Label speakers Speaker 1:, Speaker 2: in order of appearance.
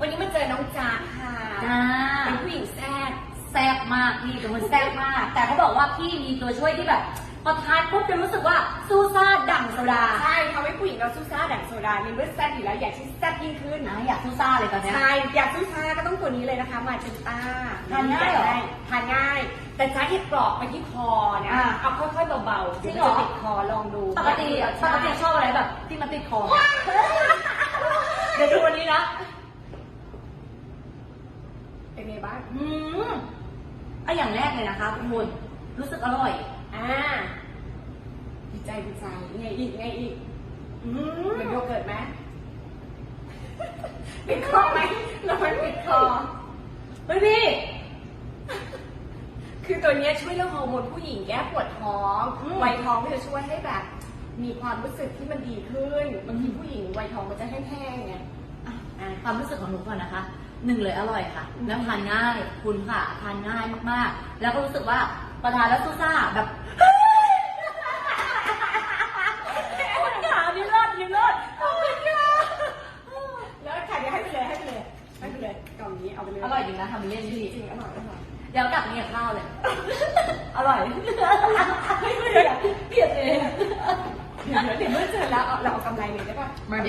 Speaker 1: วันนี้มาเจอน้องจ๊าค่ะ
Speaker 2: จ้า
Speaker 1: เป็นผู้หญิงแซ่บ
Speaker 2: แซ่บมากพี่เป็นคนแซ่บมาก แต่เขาบอกว่าพี่มีตัวช่วยที่แบบพอทานปุ๊บจะรู้สึกว่าสู้ซ่าดั่งโซดา
Speaker 1: ใช่ทำให้ผู้หญิงเราสู้ซ่าดั่งโซดาในเมื่อแซ่บอยู่แล้วอยากที่แซ่บยิ่งขึ้น
Speaker 2: นะอยากสู้ซ่าเลยตอนเนี้ย
Speaker 1: ใช่อยากสู้ซ่าก็ต้องตัวนี้เลยนะคะ มาเจนต้า
Speaker 2: ทานง่ายเหรอ
Speaker 1: ทานง่าย แต่จ๊าที่กรอกไปที่คอนะ
Speaker 2: อ่า
Speaker 1: เอาค่อยๆเบาๆ
Speaker 2: จริ
Speaker 1: เดี๋ยว
Speaker 2: งเหรอ
Speaker 1: มันจะติดคอลองดู
Speaker 2: ปกติอะ
Speaker 1: ใช่
Speaker 2: ปกติชอบอะไรแบบที่มันติดคอ เดี๋ยวดูวันนี้นะ
Speaker 1: เป็นไง บ้าง
Speaker 2: อืมไอะอย่างแรกเลยนะคะคุณมนรู้สึกอร่อย
Speaker 1: อ่าดีใจดีใจไงอีกไงอีก
Speaker 2: อื
Speaker 1: เหมือน
Speaker 2: ม
Speaker 1: โยเกิร์ตไหมปิดคอไหมเราไม่ปิดคอ
Speaker 2: เฮ้ยพี่
Speaker 1: คือตัวเนี้ยช่วยเรื่องฮอร์โมนผู้หญิงแก้ปวดท้อง
Speaker 2: อืม
Speaker 1: วัยท้องก็จะช่วยให้แบบ มีความรู้สึกที่มันดีขึ้นบางทีผู้หญิงวัยท้องมันจะแห้งๆไง
Speaker 2: อะ
Speaker 1: อะ
Speaker 2: ความรู้สึกของหนูก่อนนะคะ หนึ่งเลยอร่อยค่ะ
Speaker 1: อืม
Speaker 2: แล้วทานง่ายคุณค่ะทานง่ายมากๆ แล้วก็รู้สึกว่าประทานแล้วสู้ซ่าแบบคุณขาพี่รอดพี่รอดขอบคุณค่ะ
Speaker 1: แล้วค่ะเดี๋ยวให้ไปเลยให้ไปเลยให้ไปเลยกล่องนี้เอาไปเลย
Speaker 2: อร่อยจริงนะทำเป็นเล่น
Speaker 1: จ
Speaker 2: พี่
Speaker 1: ริงๆอร่อยอร่อย
Speaker 2: เดี๋ยวกลับมาเนี่ยข้าวเลย อร่อยไม่เกลียดเกลียดเอง
Speaker 1: เดี๋ยวเดี๋ยวเมื่อเจอแล้วเอาเราเอากำไรเลยได้ป่ะ
Speaker 2: มาเดี๋ยว